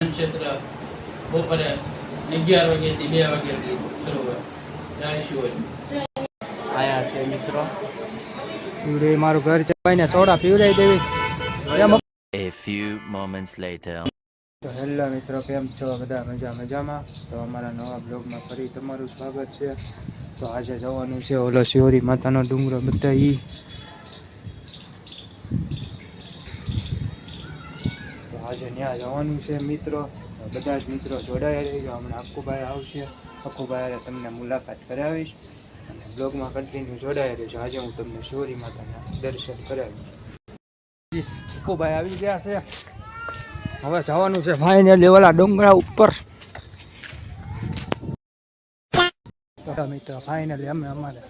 ક્ષેત્ર બપોરે અગિયાર વાગ્યાથી બે વાગ્યા શરૂ હોય. આયા છે મિત્રો. પીવડે મારું ઘર સોડા પીવડાઈ દેવી. A few moments later. તો હેલો મિત્રો કેમ છો? બધા મજા મજામાં? તો અમારા નવા બ્લોગમાં ફરી તમારું સ્વાગત છે. તો આજે જવાનું છે ઓલો શિવરી માતાનો ડુંગરો બધા ઈ આજે ત્યાં જવાનું છે મિત્રો. બધા જ મિત્રો જોડાયા રહીજો. હમણાં અક્કુભાઈ આવશે. હારે તમને મુલાકાત કરાવીશ. અને બ્લોગમાં કન્ટિન્યુ જોડાયા રહેજો. આજે હું તમને શિવરી માતાના દર્શન કરાવીશ. અક્કુભાઈ આવી ગયા છે. હવે જવાનું છે ફાઇનલી ઓલા ડુંગરા ઉપર. મિત્રો ફાઇનલી અમે અમારે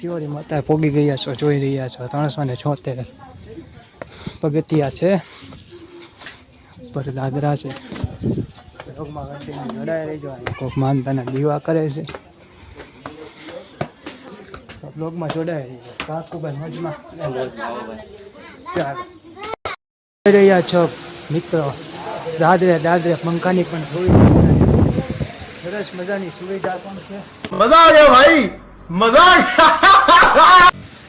શિવરી માતા પોગી ગયા છો, જોઈ રહ્યા છો. ત્રણસો ને છોતેર પગથિયા છે. ઉપર દાદરા છે. કોક માનતાના દીવા કરે છે. બ્લોગમાં જોડાય રહી કાકુભાઈ મોજમાં. ચાલો. રહ્યા છો મિત્રો. દાદરે દાદરે પંખાની પણ જોઈ સરસ મજાની સુવિધા પણ છે. મજા આવે ભાઈ. મજા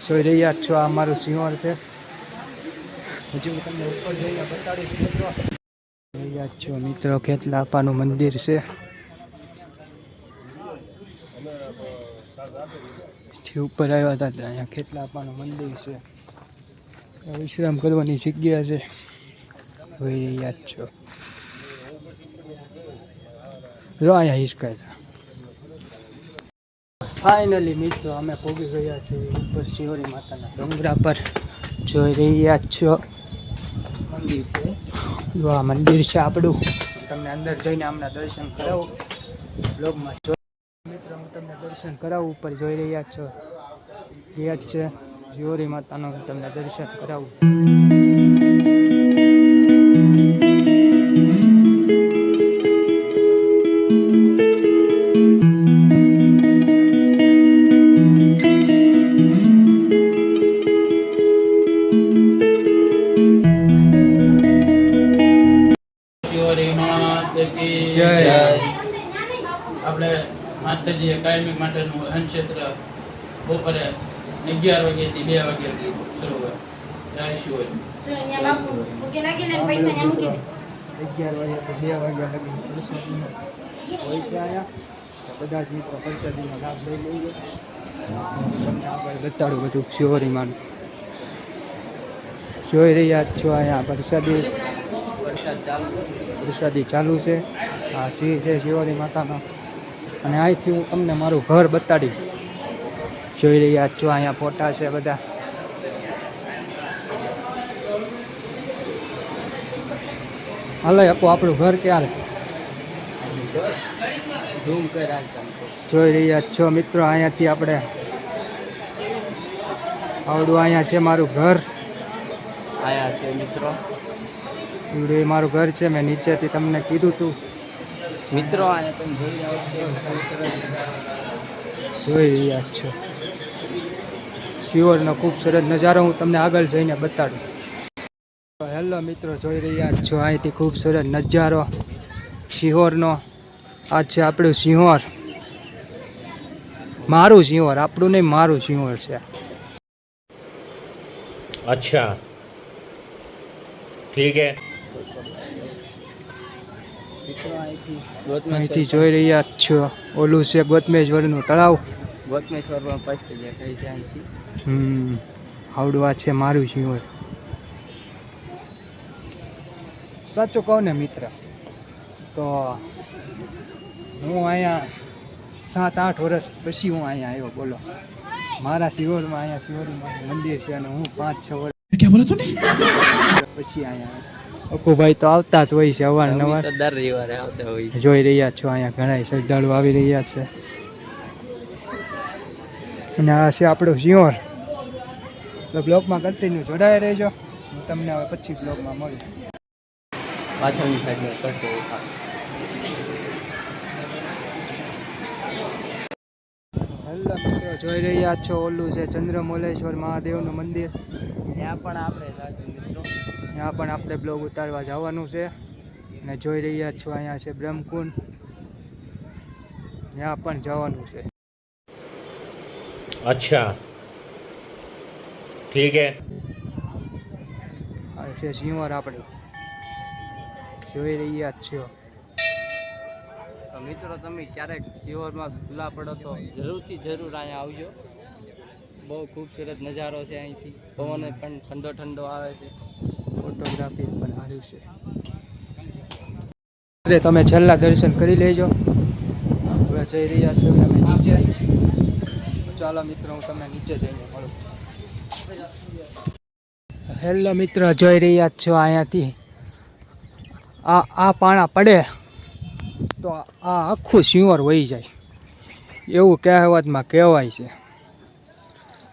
જોઈ રહ્યા છો આ મારું સિંહણ છે. હજી હું તમને ઉપર જઈને બતાડીશ જોઈ છો, મિત્રો ખેતલા આપાનું મંદિર છે. થી ઉપર આવ્યા હતા અહીંયા ખેતલા આપાનું મંદિર છે. વિશ્રામ કરવાની જગ્યા છે. જોઈ રહ્યા છો. જો અહીંયા હિસકાય ફાઇનલી મિત્રો, અમે પહોંચી ગયા છીએ ઉપર શિવરી માતાના ડુંગરા પર. જોઈ રહ્યા છો. મંદિર છે. જો આ મંદિર છે આપણું. તમને અંદર જઈને આમના દર્શન કરાવું. બ્લોગમાં જો મિત્રો, હું તમને દર્શન કરાવું, ઉપર જોઈ રહ્યા છો. ગેટ છે. જ્યોરી માતાનું હું તમને દર્શન કરાવું. જય. આપણે માતાજીએ કાયમી માટેનું હન ક્ષેત્ર બપોરે અગિયાર વાગ્યાથી બે વાગ્યા લગી શરૂ હોય. રાયશી હોય. જો અહીંયા બાપુ મૂકી નાખી ને પૈસા ત્યાં મૂકી દે. અગિયાર વાગ્યા તો બે વાગ્યા લગી હોય છે અહીંયા બધા જ મિત્રો પ્રસાદીનો લાભ લઈ લઈએ. તમને આગળ બતાડું બધું. શિવરીમાં જોઈ રહ્યા છો અહીંયા છે. પ્રસાદી ચાલુ છે. આ સિંહ છે શિવાજી માતાનો. અને અહીંથી હું તમને મારું ઘર બતાડીશ. જોઈ રહ્યા છો અહીંયા ફોટા છે બધા. હાલો આપો આપણું ઘર ક્યારે? જોઈ રહ્યા છો મિત્રો અહીંયાથી આપણે આવડું અહીંયા છે મારું ઘર. અહીંયા છે મિત્રો. એ મારું ઘર છે મેં નીચેથી તમને કીધું તું. મિત્રો જોઈ રહ્યા છો. શિવરનો ખૂબ સરસ નજારો હું તમને આગળ જઈને બતાડું. હેલો મિત્રો જોઈ રહ્યા છો અહીંથી ખૂબ સરસ નજારો. સિહોરનો આ છે આપણું સિંહોર મારું સિંહોર આપણું નહીં મારું સિંહોર છે. અચ્છા. ઠીક હે. અહીંથી જોઈ રહ્યા જ છો. ઓલું છે ગોતમેશ્વરનું તળાવ. ગોતમેશ્વર પણ પહોંચી ગયા કઈ હમ આવડું છે મારું સિંહોર સાચું કહું ને મિત્ર તો હું અહીંયા સાત આઠ વર્ષ પછી હું અહીંયા આવ્યો બોલો. મારા શિહોરમાં અહીંયા શિહોરમાં મંદિર છે અને હું પાંચ છ વર્ષ પછી અહીંયા અકુભાઈ તો આવતા જ હોય છે અવાર અવારનવાર દર રવિવારે આવતા હોય. જોઈ રહ્યા છો અહીંયા ઘણા શ્રદ્ધાળુ આવી રહ્યા છે. અને આ છે આપણું સિંહોર. તો બ્લોગમાં કન્ટિન્યુ જોડાઈ રહેજો. હું તમને હવે પછી બ્લોગમાં મળું. પાછળની સાઈડ કરતો હેલો મિત્રો જોઈ રહ્યા છો ઓલું છે ચંદ્રમોલેશ્વર મહાદેવનું મંદિર. ત્યાં પણ આપણે મિત્રો. ત્યાં પણ આપણે બ્લોગ ઉતારવા જવાનું છે. અને જોઈ રહ્યા છો અહીંયા છે બ્રહ્મકુંડ. ત્યાં પણ જવાનું છે. અચ્છા. ઠીક છે સિંહર આપણે. જોઈ રહ્યા છો. મિત્રો, તમે ક્યારેક શિહોરમાં ખુલ્લા પડો તો જરૂરથી જરૂર અહીંયા આવજો. બહુ ખૂબસૂરત નજારો છે અહીંથી. પવન પણ ઠંડો ઠંડો આવે છે. ફોટોગ્રાફી પણ સારું છે. તમે છેલ્લા દર્શન કરી લેજો. હવે જઈ રહ્યા છો અમે નીચે. ચાલો મિત્રો, હું તમને નીચે જઈને મળું. હેલો મિત્રો, જોઈ રહ્યા છો અહીંયાથી. આ આ પાણા પડે. તો આ આખું સિંવર વહી જાય. એવું કહેવતમાં કહેવાય છે.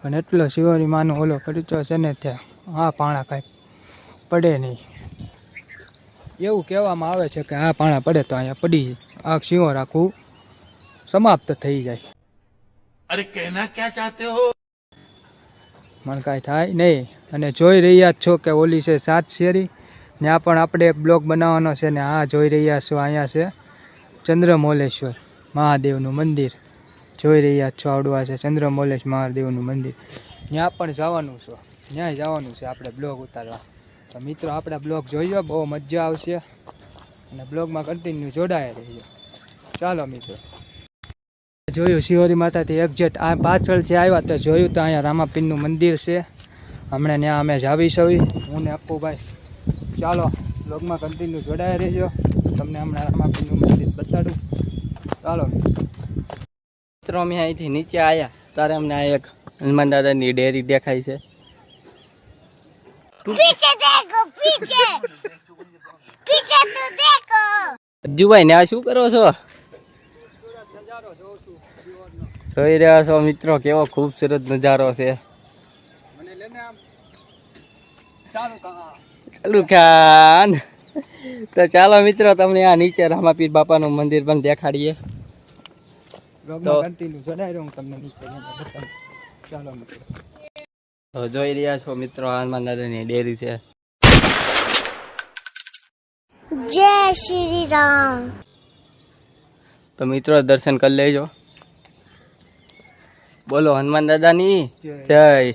અને એટલો શિવરી માનો ઓલો પરિચય છે ને ત્યાં આ પાણા કાંઈ પડે નહીં. એવું કહેવામાં આવે છે કે આ પાણા પડે તો અહીંયા પડી આ શિવર આખું સમાપ્ત થઈ જાય. અરે કહેના ક્યાં ચાહતે હો? મને કાંઈ થાય નહીં. અને જોઈ રહ્યા છો કે ઓલી છે સાત શેરી. આ પણ આપણે બ્લોગ બનાવવાનો છે ને આ જોઈ રહ્યા છો અહીંયા છે. ચંદ્રમૌલેશ્વર, મહાદેવનું મંદિર. જોઈ રહ્યા છો આવડું આ છે ચંદ્રમોલેશ મહાદેવનું મંદિર. ત્યાં પણ જવાનું છે. ત્યાં જવાનું છે આપણે બ્લોગ ઉતારવા. તો મિત્રો, આપણે બ્લોગ જોઈજો બહુ મજા આવશે. અને બ્લોગમાં કન્ટિન્યુ જોડાયા રહીજો ચાલો મિત્રો. જોયું શિવરી માતાથી એક્ઝેટ આ પાછળથી આવ્યા તો જોયું તો અહીંયા રામાપીરનું મંદિર છે. હમણાં ત્યાં અમે જાવી સવી હું ને અપ્પુભાઈ. ચાલો, બ્લોગમાં કન્ટિન્યુ જોડાયા રહેજો. તમને હમણાં રામાપીરનું બતાડું. ચાલો. મિત્રો અમે અહીંથી નીચે આવ્યા ત્યારે અમને આ એક હનુમાન દાદાની ડેરી દેખાય છે. જુભાઈ ને આ શું કરો છો? જોઈ રહ્યા છો મિત્રો કેવો ખૂબસૂરત નજારો છે. ચાલુ ખાન. તો ચાલો મિત્રો તમને આ નીચે રામાપીર બાપાનું મંદિર પણ દેખાડીએ. તો જોઈ રહ્યા છો મિત્રો હનુમાન દાદાની ડેરી છે. જય શ્રી રામ. તો મિત્રો દર્શન કરી લેજો. બોલો હનુમાન દાદાની જય.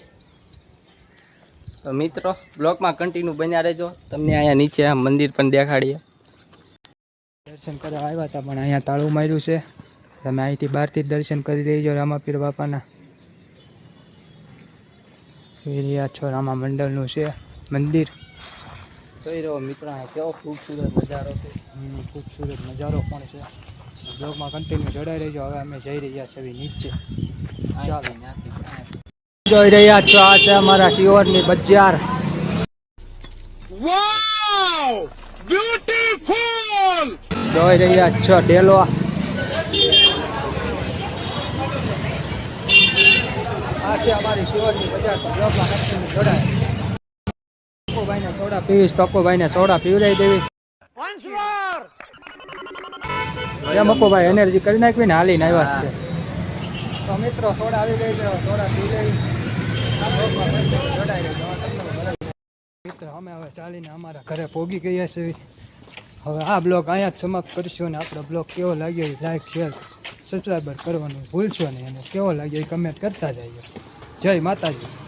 તો મિત્રો બ્લોકમાં કન્ટિન્યુ બન્યા રહેજો. તમને અહીંયા નીચે આ મંદિર પણ દેખાડીએ. દર્શન કરવા આવ્યા હતા પણ અહીંયા તાળું માર્યું છે. તમે અહીંથી બહારથી દર્શન કરી લેજો રામાપીર બાપાના. છો રામા મંડળનું છે મંદિર. જોઈ રહ્યો મિત્રો કેવો ખૂબસૂરત નજારો છે. ખૂબસૂરત નજારો પણ છે. બ્લોગમાં કન્ટિન્યુ જોડાઈ રહેજો. હવે અમે જઈ રહ્યા છીએ નીચે. ચાલો જોઈ રહ્યા છો આ છે અમારા શિવરની બજાર જોઈ રહ્યા છો ડેલો. આ છે અમારી શિવરની બજાર તો બ્લોગમાં કન્ટિન્યુ જોડાય. સોડા પીવીશ સોડા પીવડાવી દેવી એમ એનર્જી કરી નાખવી ને હાલીને આવ્યા છે. તો મિત્રો, સોડા આવી ગઈ છે. સોડા પી લઈ. મિત્ર, અમે હવે ચાલીને અમારા ઘરે પોગી ગયા છીએ. હવે આ બ્લોગ અહીંયા જ સમાપ્ત કરીશું અને આપણો બ્લોગ કેવો લાગ્યો એ લાઈક શેર સબસ્ક્રાઈબર કરવાનું ભૂલશો નહીં. અને કેવો લાગ્યો એ કમેન્ટ કરતા જઈએ જય માતાજી.